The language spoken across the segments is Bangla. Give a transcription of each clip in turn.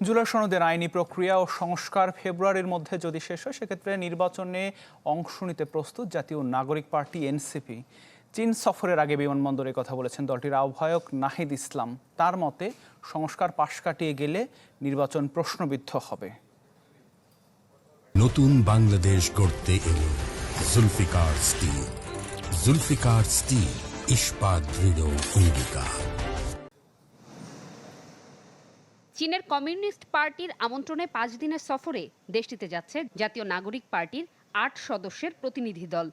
জুলাই সনদের আইনি প্রক্রিয়া ও সংস্কার ফেব্রুয়ারির মধ্যে যদি শেষ হয়, সেক্ষেত্রে নির্বাচনে অংশ নিতে প্রস্তুত জাতীয় নাগরিক পার্টি এনসিপি। চীন সফরের আগে বিমানবন্দরে কথা বলেছেন দলটির আহ্বায়ক নাহিদ ইসলাম। তার মতে, সংস্কার পাশ কাটিয়ে গেলে নির্বাচন প্রশ্নবিদ্ধ হবে। নতুন বাংলাদেশ গড়তে এলো জুলফিকার স্টিল। জুলফিকার স্টিল, ইস্পাত দৃঢ় অঙ্গীকার। চীনের কমিউনিস্ট পার্টির আমন্ত্রণে পাঁচ দিনের সফরে দেশটিতে যাচ্ছে জাতীয় নাগরিক পার্টির আট সদস্যের প্রতিনিধি দল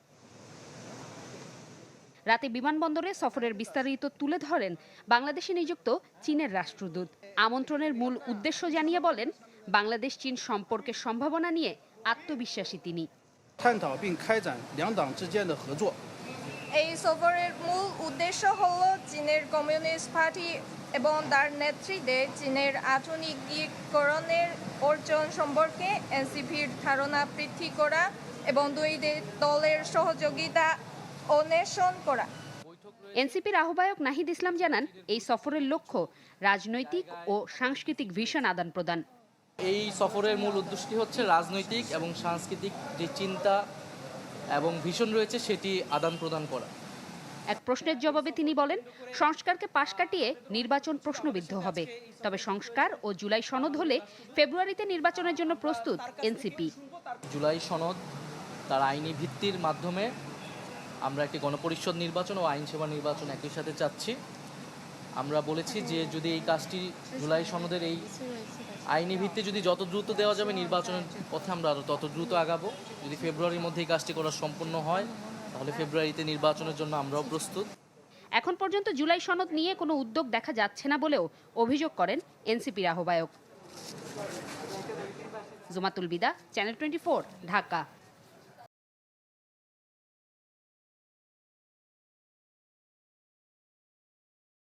রাতে বিমানবন্দরে সফরের বিস্তারিত তুলে ধরেন বাংলাদেশে নিযুক্ত চীনের রাষ্ট্রদূত আমন্ত্রণের মূল উদ্দেশ্য জানিয়ে বলেন বাংলাদেশ চীন সম্পর্কের সম্ভাবনা নিয়ে আত্মবিশ্বাসী তিনি 探讨并开展两党之间的合作， এই সফরের মূল উদ্দেশ্য হল চীনের কমিউনিস্ট পার্টি এবং তার নেতৃত্বে চীনের আধুনিকীকরণের অর্জন সম্পর্কে এনসিপির ধারণা বৃদ্ধি করা এবং দুই দে- দলের সহযোগিতা অন্বেষণ করা। এনসিপির আহ্বায়ক নাহিদ ইসলাম জানান এই সফরের লক্ষ্য রাজনৈতিক ও সাংস্কৃতিক ভিশন আদান প্রদান। এই সফরের মূল উদ্দেশ্যটি হচ্ছে রাজনৈতিক এবং সাংস্কৃতিক যে চিন্তা এবং ভীষণ রয়েছে সেটি আদান প্রদান করা। এক প্রশ্নের জবাবে তিনি বলেন সংস্কারকে পাশ কাটিয়ে নির্বাচন প্রশ্নবিদ্ধ হবে। তবে সংস্কার ও জুলাই সনদ হলে ফেব্রুয়ারিতে নির্বাচনের জন্য প্রস্তুত এনসিপি। জুলাই সনদ তার আইনি ভিত্তির মাধ্যমে আমরা একটি গণপরিষদ নির্বাচন ও আইনসেবা নির্বাচন একই সাথে চাচ্ছি। আমরা বলেছি যে যদি এই কাজটি জুলাই সনদের এই আইনি ভিত্তি যদি যত দ্রুত দেওয়া যাবে নির্বাচনের পথে আমরা আরও তত দ্রুত আগাবো। যদি ফেব্রুয়ারির মধ্যে এই কাজটি করা সম্পন্ন হয়, তাহলে ফেব্রুয়ারিতে নির্বাচনের জন্য আমরাও প্রস্তুত। এখন পর্যন্ত জুলাই সনদ নিয়ে কোনো উদ্যোগ দেখা যাচ্ছে না বলেও অভিযোগ করেন এনসিপির আহ্বায়ক। Jumatul Bida, channel twenty Dhaka.